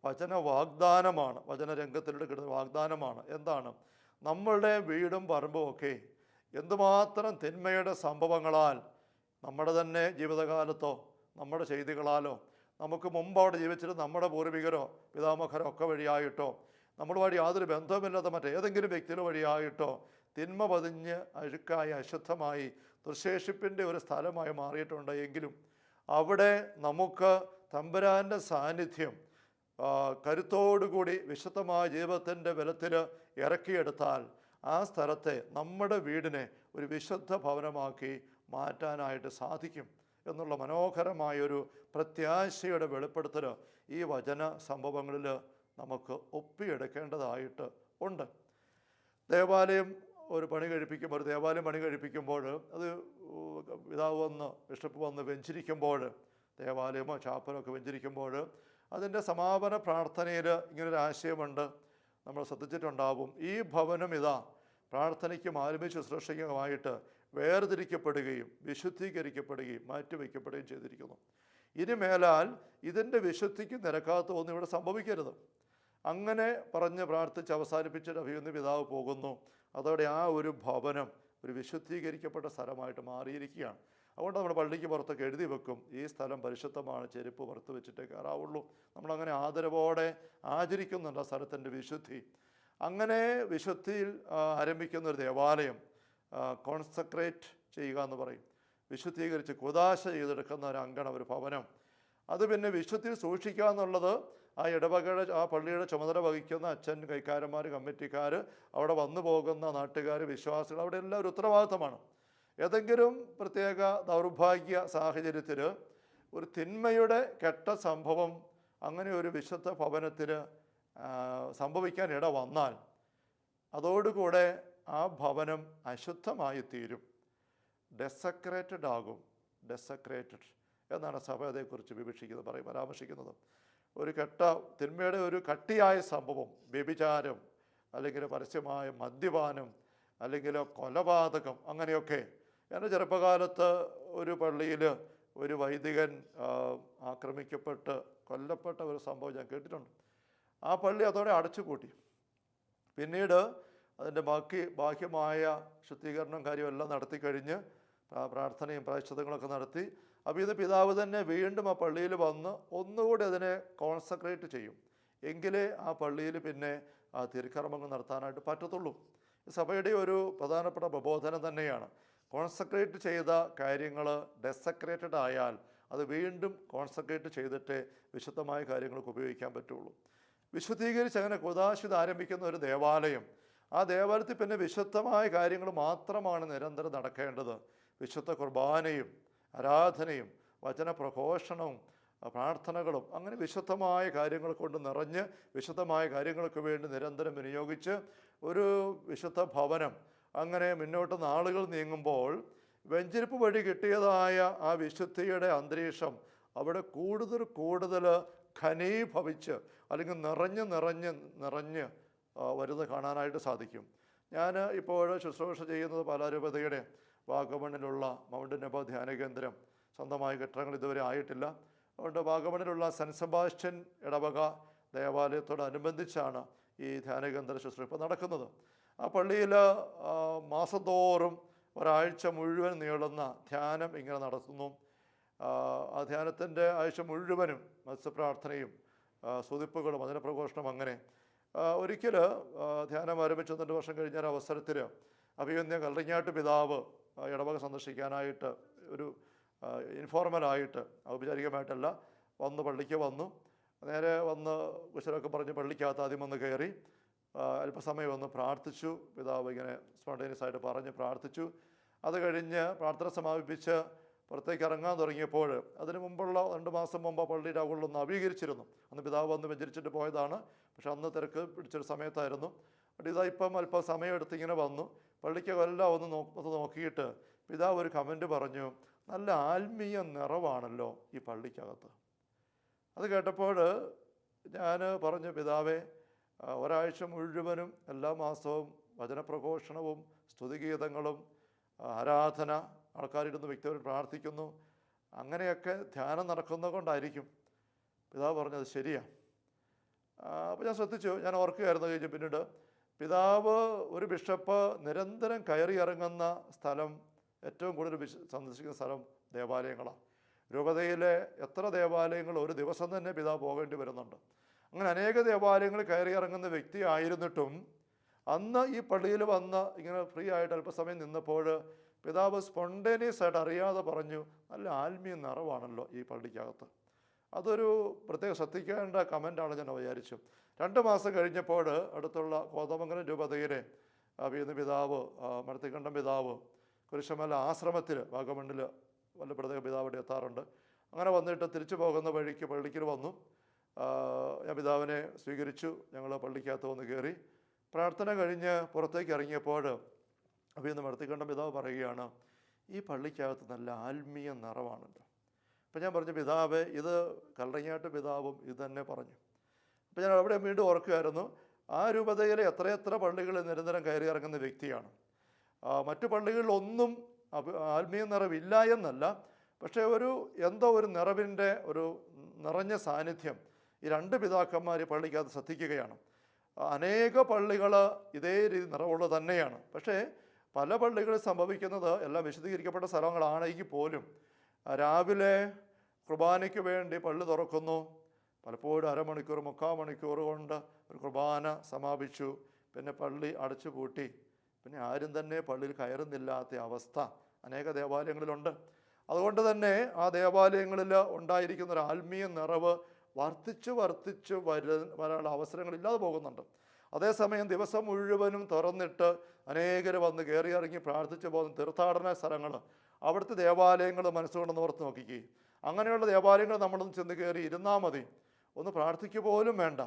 വചന വാഗ്ദാനമാണ് വചന രംഗത്തിലൂടെ കിട്ടുന്ന വാഗ്ദാനമാണ്. എന്താണ്? നമ്മളുടെ വീടും പറമ്പും ഒക്കെ എന്തുമാത്രം തിന്മയുടെ സംഭവങ്ങളാൽ നമ്മുടെ തന്നെ ജീവിതകാലത്തോ നമ്മുടെ ചെയ്തികളാലോ നമുക്ക് മുമ്പ് അവിടെ ജീവിച്ചിട്ട് നമ്മുടെ പൂർവികരോ പിതാമഹരോ ഒക്കെ വഴിയായിട്ടോ വഴി യാതൊരു ബന്ധവുമില്ലാത്ത മറ്റേതെങ്കിലും വ്യക്തിയുടെ വഴിയായിട്ടോ തിന്മ പതിഞ്ഞ് അഴുക്കായി അശുദ്ധമായി ദുർശേഷിപ്പിന്റെ ഒരു സ്ഥലമായി മാറിയിട്ടുണ്ട് എങ്കിലും അവിടെ നമുക്ക് തമ്പുരാന്റെ സാന്നിധ്യം കരുത്തോടുകൂടി വിശുദ്ധമായ ജീവിതത്തിന്റെ ബലത്തിൽ ഇറക്കിയെടുത്താൽ ആ സ്ഥലത്തെ നമ്മുടെ വീടിനെ ഒരു വിശുദ്ധ ഭവനമാക്കി മാറ്റാനായിട്ട് സാധിക്കും എന്നുള്ള മനോഹരമായൊരു പ്രത്യാശയുടെ വെളിപ്പെടുത്തൽ ഈ വചന സംഭവങ്ങളിൽ നമുക്ക് ഒപ്പിയെടുക്കേണ്ടതായിട്ട് ഉണ്ട്. ദേവാലയം ഒരു പണി കഴിപ്പിക്കുമ്പോൾ ഒരു ദേവാലയം പണി കഴിപ്പിക്കുമ്പോൾ അത് പിതാവ് വന്ന് ബിഷപ്പ് വന്ന് വെഞ്ചിരിക്കുമ്പോൾ ദേവാലയമോ ചാപ്പലോ ഒക്കെ വെഞ്ചിരിക്കുമ്പോൾ അതിന്റെ സമാപന പ്രാർത്ഥനയിൽ ഇങ്ങനൊരു ആശയമുണ്ട്. നമ്മൾ ശ്രദ്ധിച്ചിട്ടുണ്ടാവും. ഈ ഭവനം ഇതാ പ്രാർത്ഥനയ്ക്കും ആരംഭിച്ച ശുശ്രൂഷയ്ക്കുമായിട്ട് വേർതിരിക്കപ്പെടുകയും വിശുദ്ധീകരിക്കപ്പെടുകയും മാറ്റിവെക്കപ്പെടുകയും ചെയ്തിരിക്കുന്നു. ഇനി മേലാൽ ഇതിന്റെ വിശുദ്ധിക്ക് നിരക്കാത്ത ഒന്നും ഇവിടെ സംഭവിക്കരുത്. അങ്ങനെ പറഞ്ഞ് പ്രാർത്ഥിച്ച് അവസാനിപ്പിച്ചിട്ട് അഭിയുന്ന പിതാവ് പോകുന്നു. അതോടെ ആ ഒരു ഭവനം ഒരു വിശുദ്ധീകരിക്കപ്പെട്ട സ്ഥലമായിട്ട് മാറിയിരിക്കുകയാണ്. അതുകൊണ്ട് നമ്മുടെ പള്ളിക്ക് പുറത്തൊക്കെ എഴുതി വെക്കും. ഈ സ്ഥലം പരിശുദ്ധമാണ് ചെരുപ്പ് പുറത്ത് വെച്ചിട്ടേ കയറാവുള്ളൂ. നമ്മളങ്ങനെ ആദരവോടെ ആചരിക്കുന്നുണ്ട് ആ സ്ഥലത്തിന്റെ വിശുദ്ധി. അങ്ങനെ വിശുദ്ധിയിൽ ആരംഭിക്കുന്ന ഒരു ദേവാലയം കോൺസെൻട്രേറ്റ് ചെയ്യുക എന്ന് പറയും. വിശുദ്ധീകരിച്ച് കുതാശ ചെയ്തെടുക്കുന്ന ഒരു അങ്കണം ഒരു ഭവനം. അത് പിന്നെ വിശുദ്ധിയിൽ സൂക്ഷിക്കുക എന്നുള്ളത് ആ ഇടവകയുടെ ആ പള്ളിയുടെ ചുമതല വഹിക്കുന്ന അച്ഛൻ കൈക്കാരന്മാർ കമ്മിറ്റിക്കാർ അവിടെ വന്നു പോകുന്ന നാട്ടുകാർ വിശ്വാസികൾ അവിടെ എല്ലാം ഒരു ഉത്തരവാദിത്തമാണ്. ഏതെങ്കിലും പ്രത്യേക ദൗർഭാഗ്യ സാഹചര്യത്തിൽ ഒരു തിന്മയുടെ കെട്ട സംഭവം അങ്ങനെ ഒരു വിശുദ്ധ ഭവനത്തിൽ സംഭവിക്കാൻ ഇട വന്നാൽ അതോടുകൂടെ ആ ഭവനം അശുദ്ധമായി തീരും. ഡെസക്രേറ്റഡ് ആകും. ഡെസക്രേറ്റഡ് എന്നാണ് സഭ അതേക്കുറിച്ച് വിവക്ഷിക്കുന്നത് പറയും പരാമർശിക്കുന്നത്. ഒരു കെട്ട തിന്മയുടെ ഒരു കട്ടിയായ സംഭവം വ്യഭിചാരം അല്ലെങ്കിൽ പരസ്യമായ മദ്യപാനം അല്ലെങ്കിൽ കൊലപാതകം അങ്ങനെയൊക്കെ. എന്റെ ചെറുപ്പകാലത്ത് ഒരു പള്ളിയിൽ ഒരു വൈദികൻ ആക്രമിക്കപ്പെട്ട് കൊല്ലപ്പെട്ട ഒരു സംഭവം ഞാൻ കേട്ടിട്ടുണ്ട്. ആ പള്ളി അതോടെ അടച്ചുപൂട്ടി. പിന്നീട് അതിന്റെ ബാക്കി ബാഹ്യമായ ശുദ്ധീകരണം കാര്യമെല്ലാം നടത്തി കഴിഞ്ഞ് പ്രാർത്ഥനയും പ്രായശ്ചിത്തങ്ങളൊക്കെ നടത്തി അപ്പോൾ ഇത് പിതാവ് തന്നെ വീണ്ടും ആ പള്ളിയിൽ വന്ന് ഒന്നുകൂടി അതിനെ കോൺസെൻട്രേറ്റ് ചെയ്യും. എങ്കിലേ ആ പള്ളിയിൽ പിന്നെ ആ തിരുക്കർമ്മങ്ങൾ നടത്താനായിട്ട് പറ്റത്തുള്ളൂ. സഭയുടെ ഒരു പ്രധാനപ്പെട്ട പ്രബോധനം തന്നെയാണ്. കോൺസെൻട്രേറ്റ് ചെയ്ത കാര്യങ്ങൾ ഡെസക്രേറ്റഡ് ആയാൽ അത് വീണ്ടും കോൺസെൻട്രേറ്റ് ചെയ്തിട്ട് വിശുദ്ധമായ കാര്യങ്ങൾക്ക് ഉപയോഗിക്കാൻ പറ്റുള്ളൂ. വിശുദ്ധീകരിച്ച് അങ്ങനെ കുദാശിത് ആരംഭിക്കുന്ന ഒരു ദേവാലയം. ആ ദേവാലയത്തിൽ പിന്നെ വിശുദ്ധമായ കാര്യങ്ങൾ മാത്രമാണ് നിരന്തരം നടക്കേണ്ടത്. വിശുദ്ധ കുർബാനയും ആരാധനയും വചനപ്രഘോഷണവും പ്രാർത്ഥനകളും അങ്ങനെ വിശുദ്ധമായ കാര്യങ്ങൾ കൊണ്ട് നിറഞ്ഞ് വിശുദ്ധമായ കാര്യങ്ങൾക്ക് വേണ്ടി നിരന്തരം വിനിയോഗിച്ച് ഒരു വിശുദ്ധ ഭവനം അങ്ങനെ മുന്നോട്ട് നാളുകൾ നീങ്ങുമ്പോൾ വെഞ്ചിരിപ്പ് വഴി കിട്ടിയതായ ആ വിശുദ്ധിയുടെ അന്തരീക്ഷം അവിടെ കൂടുതൽ കൂടുതൽ ഖനീഭവിച്ച് അല്ലെങ്കിൽ നിറഞ്ഞ് നിറഞ്ഞ് നിറഞ്ഞ് വരുന്നത് കാണാനായിട്ട് സാധിക്കും. ഞാൻ ഇപ്പോൾ ശുശ്രൂഷ ചെയ്യുന്നത് പാലാരൂപതയുടെ വാഗമണിലുള്ള മൗണ്ട് നബ ധ്യാന കേന്ദ്രം സ്വന്തമായ കെട്ടിടങ്ങൾ ഇതുവരെ ആയിട്ടില്ല. അതുകൊണ്ട് വാഗമണിലുള്ള സെന്റ് സെബാസ്റ്റ്യൻ ഇടവക ദേവാലയത്തോടനുബന്ധിച്ചാണ് ഈ ധ്യാനകേന്ദ്ര ശുശ്രൂഷ നടക്കുന്നത്. ആ പള്ളിയിൽ മാസംതോറും മാസം തോറും ഒരാഴ്ച മുഴുവൻ നീളുന്ന ധ്യാനം ഇങ്ങനെ നടത്തുന്നു. ആ, ധ്യാനത്തിന്റെ ആഴ്ച മുഴുവനും മത്സ്യപ്രാർത്ഥനയും സ്തുതിപ്പുകളും അതിന് പ്രഘോഷണം അങ്ങനെ ഒരിക്കൽ ധ്യാനം ആരംഭിച്ച് വർഷം കഴിഞ്ഞ അവസരത്തിൽ അഭിയന്യ കല്ലറിഞ്ഞാട്ട് പിതാവ് ഇടവക സന്ദർശിക്കാനായിട്ട് ഒരു ഇൻഫോർമലായിട്ട് ഔപചാരികമായിട്ടല്ല വന്ന് പള്ളിക്ക് വന്നു. നേരെ വന്ന് കുശലൊക്കെ പറഞ്ഞ് പള്ളിക്കകത്ത് ആദ്യം വന്ന് കയറി അല്പസമയം ഒന്ന് പ്രാർത്ഥിച്ചു. പിതാവ് ഇങ്ങനെ സ്പോണ്ടേനിയസ് ആയിട്ട് പറഞ്ഞ് പ്രാർത്ഥിച്ചു. അത് കഴിഞ്ഞ് പ്രാർത്ഥന സമാപിപ്പിച്ച് പുറത്തേക്ക് ഇറങ്ങാൻ തുടങ്ങിയപ്പോൾ അതിന് മുമ്പുള്ള രണ്ട് മാസം മുമ്പ് പള്ളിയുടെ അവളിൽ നവീകരിച്ചിരുന്നു അന്ന് പിതാവ് വന്ന് വെഞ്ചരിച്ചിട്ട് പോയതാണ്. പക്ഷെ അന്ന് തിരക്ക് പിടിച്ചൊരു സമയത്തായിരുന്നു. അപ്പോൾ ഇതാ ഇപ്പം അല്പം സമയമെടുത്ത് ഇങ്ങനെ വന്നു. പള്ളിക്ക് എല്ലാം ഒന്ന് ഒന്ന് നോക്കിയിട്ട് പിതാവ് ഒരു കമന്റ് പറഞ്ഞു നല്ല ആത്മീയ നിറവാണല്ലോ ഈ പള്ളിക്കകത്ത്. അത് കേട്ടപ്പോൾ ഞാൻ പറഞ്ഞു പിതാവേ ഒരാഴ്ച മുഴുവനും എല്ലാ മാസവും വചനപ്രഘോഷണവും സ്തുതിഗീതങ്ങളും ആരാധന ആൾക്കാരിരുന്ന് വ്യക്തിപരം പ്രാർത്ഥിക്കുന്നു. അങ്ങനെയൊക്കെ ധ്യാനം നടക്കുന്നത് കൊണ്ടായിരിക്കും. പിതാവ് പറഞ്ഞത് ശരിയാണ് അപ്പോൾ ഞാൻ ശ്രദ്ധിച്ചു ഞാൻ ഓർക്കുകയായിരുന്നു കഴിഞ്ഞ് പിന്നീട് പിതാവ് ഒരു ബിഷപ്പ് നിരന്തരം കയറി ഇറങ്ങുന്ന സ്ഥലം ഏറ്റവും കൂടുതൽ സന്ദർശിക്കുന്ന സ്ഥലം ദേവാലയങ്ങളാണ്. രൂപതയിലെ എത്ര ദേവാലയങ്ങൾ ഒരു ദിവസം തന്നെ പിതാവ് പോകേണ്ടി വരുന്നുണ്ട്. അങ്ങനെ അനേക ദേവാലയങ്ങൾ കയറി ഇറങ്ങുന്ന വ്യക്തി ആയിരുന്നിട്ടും അന്ന് ഈ പള്ളിയിൽ വന്ന് ഇങ്ങനെ ഫ്രീ ആയിട്ട് അല്പസമയം നിന്നപ്പോൾ പിതാവ് സ്പോണ്ടേനിയസ് ആയിട്ട് അറിയാതെ പറഞ്ഞു നല്ല ആത്മീയ നിറവാണല്ലോ ഈ പള്ളിക്കകത്ത്. അതൊരു പ്രത്യേകം ശ്രദ്ധിക്കേണ്ട കമന്റാണ് ഞാൻ വിചാരിച്ചു. രണ്ട് മാസം കഴിഞ്ഞപ്പോൾ അടുത്തുള്ള കോതമംഗലം രൂപതയിലെ അഭിയുന്ന പിതാവ് ആ, പിതാവ് കുരിശമല ആശ്രമത്തിൽ വാഗമണ്ണിൽ വല്ല പ്രത്യേക പിതാവ് എത്താറുണ്ട്. അങ്ങനെ വന്നിട്ട് തിരിച്ചു പോകുന്ന വഴിക്ക് പള്ളിക്കൽ വന്നു. ഞാൻ പിതാവിനെ സ്വീകരിച്ചു. ഞങ്ങൾ പള്ളിക്കകത്ത് വന്ന് കയറി. പ്രാർത്ഥന കഴിഞ്ഞ് പുറത്തേക്ക് ഇറങ്ങിയപ്പോൾ അപ്പോൾ ഇന്ന് പിതാവ് പറയുകയാണ് ഈ പള്ളിക്കകത്ത് നല്ല ആത്മീയ നിറവാണല്ലോ. അപ്പം ഞാൻ പറഞ്ഞു പിതാവേ ഇത് കല്ലറങ്ങാട്ട് പിതാവും ഇത് തന്നെ പറഞ്ഞു. അപ്പം ഞാൻ അവിടെ വീണ്ടും ഓർക്കുമായിരുന്നു ആ രൂപതയിലെ എത്രയെത്ര പള്ളികളിൽ നിരന്തരം കയറി ഇറങ്ങുന്ന വ്യക്തിയാണ്. മറ്റു പള്ളികളിലൊന്നും ആത്മീയ നിറവില്ല എന്നല്ല പക്ഷേ ഒരു എന്തോ ഒരു നിറവിന്റെ ഒരു നിറഞ്ഞ സാന്നിധ്യം ഈ രണ്ട് പിതാക്കന്മാർ പള്ളിക്കകത്ത് ശ്രദ്ധിക്കുകയാണ്. അനേക പള്ളികൾ ഇതേ രീതി നിറവുള്ളത് തന്നെയാണ്. പക്ഷേ പല പള്ളികളിൽ സംഭവിക്കുന്നത് എല്ലാം വിശദീകരിക്കപ്പെട്ട സ്ഥലങ്ങളാണെങ്കിൽ പോലും രാവിലെ കുർബാനയ്ക്ക് വേണ്ടി പള്ളി തുറക്കുന്നു പലപ്പോഴും അരമണിക്കൂർ മുക്കാൽ മണിക്കൂർ കൊണ്ട് ഒരു കുർബാന സമാപിച്ചു. പിന്നെ പള്ളി അടച്ചു പൂട്ടി. പിന്നെ ആരും തന്നെ പള്ളിയിൽ കയറുന്നില്ലാത്ത അവസ്ഥ. അനേക ദേവാലയങ്ങളിലുണ്ട്. അതുകൊണ്ട് തന്നെ ആ ദേവാലയങ്ങളിൽ ഉണ്ടായിരിക്കുന്ന ഒരു ആത്മീയ നിറവ് വർദ്ധിച്ച് വർദ്ധിച്ച് വര വരാനുള്ള അവസരങ്ങളില്ലാതെ പോകുന്നുണ്ട്. അതേസമയം ദിവസം മുഴുവനും തുറന്നിട്ട് അനേകർ വന്ന് കയറി ഇറങ്ങി പ്രാർത്ഥിച്ചു പോകുന്ന തീർത്ഥാടന സ്ഥലങ്ങൾ അവിടുത്തെ ദേവാലയങ്ങൾ മനസ്സുകൊണ്ടെന്ന് ഓർത്ത് നോക്കിക്കേ. അങ്ങനെയുള്ള ദേവാലയങ്ങൾ നമ്മളൊന്ന് ചെന്ന് കയറി ഇരുന്നാൽ മതി. ഒന്ന് പ്രാർത്ഥിക്കുക പോലും വേണ്ട.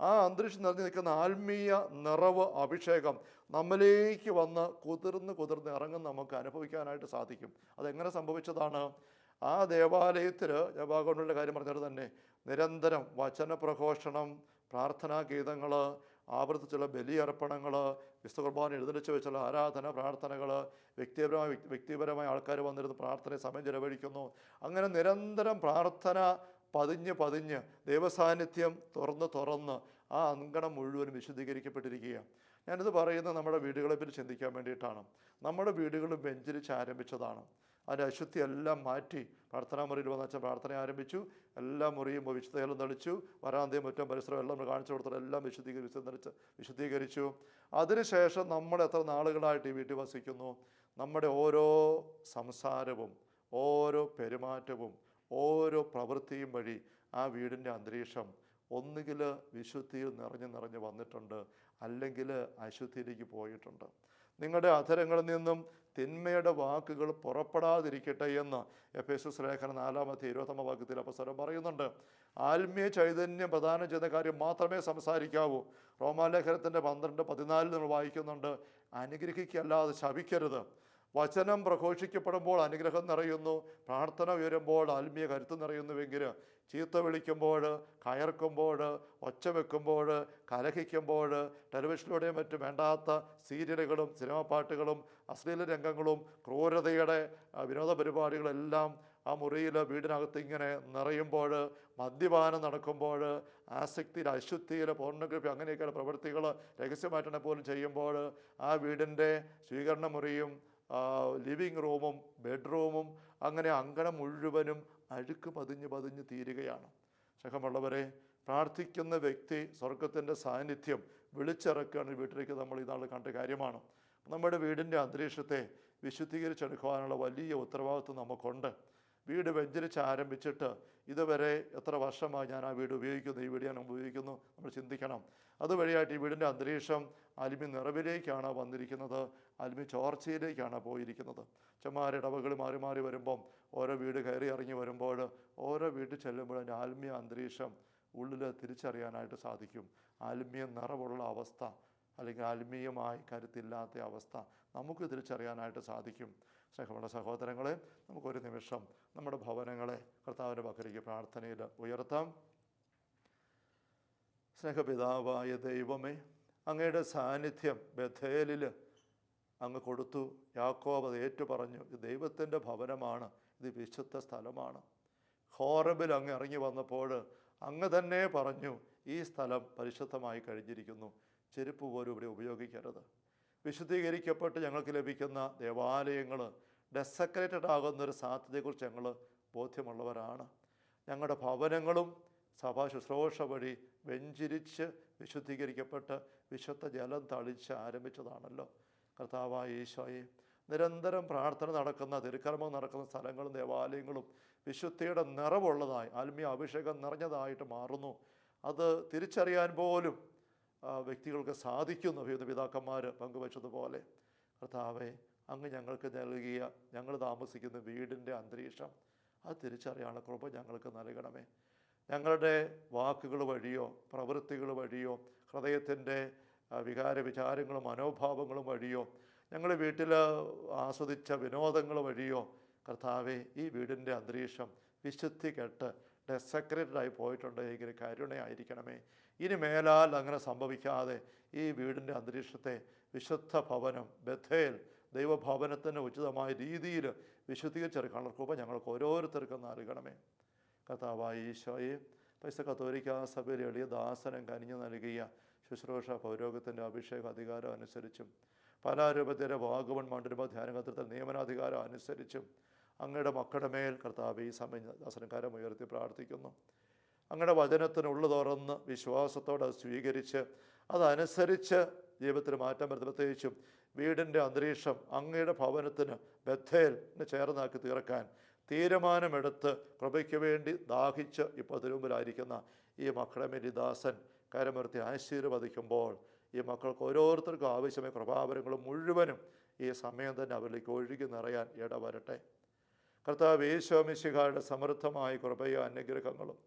ആ അന്തരീക്ഷം നിറഞ്ഞു നിൽക്കുന്ന ആത്മീയ നിറവ് അഭിഷേകം നമ്മിലേക്ക് വന്ന് കുതിർന്ന് കുതിർന്ന് ഇറങ്ങുന്ന നമുക്ക് അനുഭവിക്കാനായിട്ട് സാധിക്കും. അതെങ്ങനെ സംഭവിച്ചതാണ്? ആ ദേവാലയത്തിൽ ജപാകൊണ്ടുള്ള കാര്യം പറഞ്ഞത് തന്നെ നിരന്തരം വചന പ്രഘോഷണം പ്രാർത്ഥനാ ഗീതങ്ങൾ ആവർത്തിച്ചുള്ള ബലിയർപ്പണങ്ങൾ വിശുദ്ധ കുർബാന എഴുന്നള്ളിച്ച് വെച്ചുള്ള ആരാധന പ്രാർത്ഥനകൾ വ്യക്തിപരമായ വ്യക്തിപരമായ ആൾക്കാർ വന്നിരുന്ന് പ്രാർത്ഥനയെ സമയം ചിലവഴിക്കുന്നു. അങ്ങനെ നിരന്തരം പ്രാർത്ഥന പതിഞ്ഞ് പതിഞ്ഞ് ദൈവസാന്നിധ്യം തുറന്ന് തുറന്ന് ആ അങ്കണം മുഴുവനും വിശദീകരിക്കപ്പെട്ടിരിക്കുകയാണ് ഞാനിത് പറയുന്നത് നമ്മുടെ വീടുകളെ പറ്റി ചിന്തിക്കാൻ വേണ്ടിയിട്ടാണ്. നമ്മുടെ വീടുകൾ വെഞ്ചരിച്ച് ആരംഭിച്ചതാണ്. അതിന്റെ അശുദ്ധി എല്ലാം മാറ്റി പ്രാർത്ഥനാ മുറിയിൽ വന്ന പ്രാർത്ഥന ആരംഭിച്ചു. എല്ലാ മുറിയും വിശുദ്ധകളും തളിച്ചു. വരാന്തയും മറ്റും പരിസരം എല്ലാം കാണിച്ചു കൊടുത്തത് എല്ലാം വിശുദ്ധീകരിച്ച് വിശുദ്ധീകരിച്ച് വിശുദ്ധീകരിച്ചു. അതിനുശേഷം നമ്മൾ എത്ര നാളുകളായിട്ട് ഈ വീട്ടിൽ വസിക്കുന്നു? നമ്മുടെ ഓരോ സംസാരവും ഓരോ പെരുമാറ്റവും ഓരോ പ്രവൃത്തിയും വഴി ആ വീടിന്റെ അന്തരീക്ഷം ഒന്നുകിൽ വിശുദ്ധിയിൽ നിറഞ്ഞു നിറഞ്ഞു വന്നിട്ടുണ്ട് അല്ലെങ്കിൽ അശുദ്ധിയിലേക്ക് പോയിട്ടുണ്ട്. നിങ്ങളുടെ അധരങ്ങളിൽ നിന്നും തിന്മയുടെ വാക്കുകൾ പുറപ്പെടാതിരിക്കട്ടെ എന്ന് എഫ് എസ് എസ് ലേഖന നാലാമത്തെ ഇരുപത്തൊമ്പത് വാക്യത്തിൽ അപ്പസ്വരം പറയുന്നുണ്ട്. ആത്മീയ ചൈതന്യം പ്രദാനം ചെയ്യുന്ന കാര്യം മാത്രമേ സംസാരിക്കാവൂ. റോമാലേഖനത്തിന്റെ പന്ത്രണ്ട് പതിനാലിൽ നമ്മൾ വായിക്കുന്നുണ്ട് അനുഗ്രഹിക്കല്ലാതെ ശപിക്കരുത്. വചനം പ്രഘോഷിക്കപ്പെടുമ്പോൾ അനുഗ്രഹം നിറയുന്നു. പ്രാർത്ഥന ഉയരുമ്പോൾ ആത്മീയ കരുത്ത് നിറയുന്നുവെങ്കിൽ ചീത്ത വിളിക്കുമ്പോൾ കയർക്കുമ്പോൾ ഒച്ച വെക്കുമ്പോൾ കലഹിക്കുമ്പോൾ ടെലിവിഷനിലൂടെയും മറ്റും വേണ്ടാത്ത സീരിയലുകളും സിനിമാ പാട്ടുകളും അശ്ലീല രംഗങ്ങളും ക്രൂരതയുടെ വിനോദ പരിപാടികളെല്ലാം ആ മുറിയിൽ വീടിനകത്ത് ഇങ്ങനെ നിറയുമ്പോൾ മദ്യപാനം നടക്കുമ്പോൾ ആസക്തിയിൽ അശുദ്ധിയിൽ പോർണോഗ്രഫി അങ്ങനെയൊക്കെയുള്ള പ്രവൃത്തികൾ രഹസ്യമായിട്ടാണ് പോലും ചെയ്യുമ്പോൾ ആ വീടിന്റെ സ്വീകരണ മുറിയും ലിവിങ് റൂമും ബെഡ്റൂമും അങ്ങനെ അങ്കണം മുഴുവനും അഴുക്ക് പതിഞ്ഞ് പതിഞ്ഞ് തീരുകയാണ്. സ്നേഹമുള്ളവരെ പ്രാർത്ഥിക്കുന്ന വ്യക്തി സ്വർഗത്തിന്റെ സാന്നിധ്യം വിളിച്ചിറക്കുകയാണ് വീട്ടിലേക്ക് നമ്മൾ ഇന്നാൾ കണ്ട കാര്യമാണ്. നമ്മുടെ വീടിന്റെ അന്തരീക്ഷത്തെ വിശുദ്ധീകരിച്ചെടുക്കുവാനുള്ള വലിയ ഉത്തരവാദിത്വം നമുക്കുണ്ട്. വീട് വെഞ്ചരിച്ച് ആരംഭിച്ചിട്ട് ഇതുവരെ എത്ര വർഷമായി ഞാൻ ആ വീട് ഉപയോഗിക്കുന്നു ഈ വീട് ഞാൻ ഉപയോഗിക്കുന്നു നമ്മൾ ചിന്തിക്കണം. അതുവഴിയായിട്ട് ഈ വീടിന്റെ അന്തരീക്ഷം അലിമി നിറവിലേക്കാണ് വന്നിരിക്കുന്നത്. അലിമി ചോർച്ചയിലേക്കാണ് പോയിരിക്കുന്നത്. ചെമ്മാരി ഇടവകൾ മാറി മാറി വരുമ്പം ഓരോ വീട് കയറി ഇറങ്ങി വരുമ്പോൾ ഓരോ വീട്ടിൽ ചെല്ലുമ്പോൾ ആത്മീയ അന്തരീക്ഷം ഉള്ളിൽ തിരിച്ചറിയാനായിട്ട് സാധിക്കും. ആത്മീയ നിറവുള്ള അവസ്ഥ അല്ലെങ്കിൽ ആത്മീയമായി കരുത്തില്ലാത്ത അവസ്ഥ നമുക്ക് തിരിച്ചറിയാനായിട്ട് സാധിക്കും. സ്നേഹമുള്ള സഹോദരങ്ങളെ നമുക്കൊരു നിമിഷം നമ്മുടെ ഭവനങ്ങളെ കർത്താവിന്റെ പക്കലേക്ക് പ്രാർത്ഥനയിൽ ഉയർത്താം. സ്നേഹപിതാവായ ദൈവമേ അങ്ങയുടെ സാന്നിധ്യം ബഥേലിൽ അങ്ങ് കൊടുത്തു. യാക്കോബ് അത് ഏറ്റു പറഞ്ഞു ഇത് ദൈവത്തിന്റെ ഭവനമാണ്. ഇത് വിശുദ്ധ സ്ഥലമാണ്. ഹോറബിൽ അങ്ങ് ഇറങ്ങി വന്നപ്പോൾ അങ്ങ് തന്നെ പറഞ്ഞു ഈ സ്ഥലം പരിശുദ്ധമായി കഴിഞ്ഞിരിക്കുന്നു. ചെരുപ്പ് പോലും ഇവിടെ ഉപയോഗിക്കരുത്. വിശുദ്ധീകരിക്കപ്പെട്ട് ഞങ്ങൾക്ക് ലഭിക്കുന്ന ദേവാലയങ്ങൾ ആകുന്ന ഒരു സാധ്യതയെക്കുറിച്ച് ഞങ്ങൾ ബോധ്യമുള്ളവരാണ്. ഞങ്ങളുടെ ഭവനങ്ങളും സഭാ ശുശ്രൂഷ വഴി വെഞ്ചിരിച്ച് വിശുദ്ധീകരിക്കപ്പെട്ട് വിശുദ്ധ ജലം തളിച്ച് ആരംഭിച്ചതാണല്ലോ. കർത്താവായ ഈശോയെ നിരന്തരം പ്രാർത്ഥന നടക്കുന്ന തിരുക്കർമ്മം നടക്കുന്ന സ്ഥലങ്ങളും ദേവാലയങ്ങളും വിശുദ്ധിയുടെ നിറവുള്ളതായി ആത്മീയ അഭിഷേകം നിറഞ്ഞതായിട്ട് മാറുന്നു. അത് തിരിച്ചറിയാൻ പോലും വ്യക്തികൾക്ക് സാധിക്കുന്നു. വിവിധ പിതാക്കന്മാർ പങ്കുവച്ചതുപോലെ. കർത്താവെ അങ്ങ് ഞങ്ങൾക്ക് നൽകിയ ഞങ്ങൾ താമസിക്കുന്ന വീടിന്റെ അന്തരീക്ഷം അത് തിരിച്ചറിയാനുള്ള കൃപ ഞങ്ങൾക്ക് നൽകണമേ. ഞങ്ങളുടെ വാക്കുകൾ വഴിയോ പ്രവൃത്തികൾ വഴിയോ ഹൃദയത്തിന്റെ വികാര വിചാരങ്ങളും മനോഭാവങ്ങളും വഴിയോ ഞങ്ങളുടെ വീട്ടിൽ ആസ്വദിച്ച വിനോദങ്ങൾ വഴിയോ കർത്താവെ ഈ വീടിന്റെ അന്തരീക്ഷം വിശുദ്ധി കെട്ട് ഡെസക്രേറ്റഡ് ആയി പോയിട്ടുണ്ടെങ്കിൽ കരുണയായിരിക്കണമേ ഇനി മേലാൽ അങ്ങനെ സംഭവിക്കാതെ ഈ വീടിന്റെ അന്തരീക്ഷത്തെ വിശുദ്ധ ഭവനം ബഥേൽ ദൈവഭവനത്തിന് ഉചിതമായ രീതിയിൽ വിശുദ്ധീകരിച്ചെടുക്കാനുള്ള കൃപ ഞങ്ങൾക്ക് ഓരോരുത്തർക്കും നൽകണമേ. കർത്താവായ ഈശോയെ പൈസ കത്തോലിക്ക സഭയിൽ എളിയ ദാസനം കനിഞ്ഞു നൽകിയ ശുശ്രൂഷ പൗരോഗത്തിന്റെ അഭിഷേക അധികാരം അനുസരിച്ചും പലാരൂപത്തിന്റെ വാഗവൺ മണ്ഡലമ ധ്യാനകത്രത്തിൽ നിയമനാധികാരം അനുസരിച്ചും അങ്ങയുടെ മക്കളുടെ മേൽ കർത്താവ് ഈ സമയം ദാസനക്കാരം ഉയർത്തി പ്രാർത്ഥിക്കുന്നു. അങ്ങയുടെ വചനത്തിനുള്ളു തുറന്ന് വിശ്വാസത്തോടെ അത് സ്വീകരിച്ച് അതനുസരിച്ച് ജീവിതത്തിൽ മാറ്റം വരുത്തി. പ്രത്യേകിച്ചും വീടിന്റെ അന്തരീക്ഷം അങ്ങയുടെ ഭവനത്തിന് ബദ്ധേലിന് ചേർന്നാക്കി തീർക്കാൻ തീരുമാനമെടുത്ത് കൃപയ്ക്ക് വേണ്ടി ദാഹിച്ച് ഇപ്പോൾ തിരുമുമ്പിലായിരിക്കുന്ന ഈ മക്കളെ മേൽ ദാസൻ കരമുയർത്തി ആശീർവദിക്കുമ്പോൾ ഈ മക്കൾക്ക് ഓരോരുത്തർക്കും ആവശ്യമായ കൃപാവരങ്ങളും മുഴുവനും ഈ സമയം തന്നെ അവരിലേക്ക് ഒഴുകി നിറയാൻ ഇടവരട്ടെ. കർത്താവ് യേശോമിശിഖായുടെ സമൃദ്ധമായ കൃപയോ അനുഗ്രഹങ്ങളും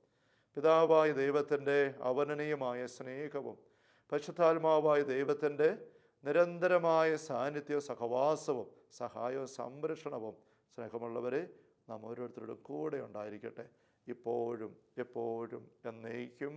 പിതാവായ ദൈവത്തിന്റെ അവനനീയമായ സ്നേഹവും പരിശുദ്ധാത്മാവായ ദൈവത്തിന്റെ നിരന്തരമായ സാന്നിധ്യവും സഹവാസവും സഹായവും സംരക്ഷണവും സ്നേഹമുള്ളവരെ നാം ഓരോരുത്തരുടെ കൂടെ ഉണ്ടായിരിക്കട്ടെ. ഇപ്പോഴും എപ്പോഴും എന്നേക്കും.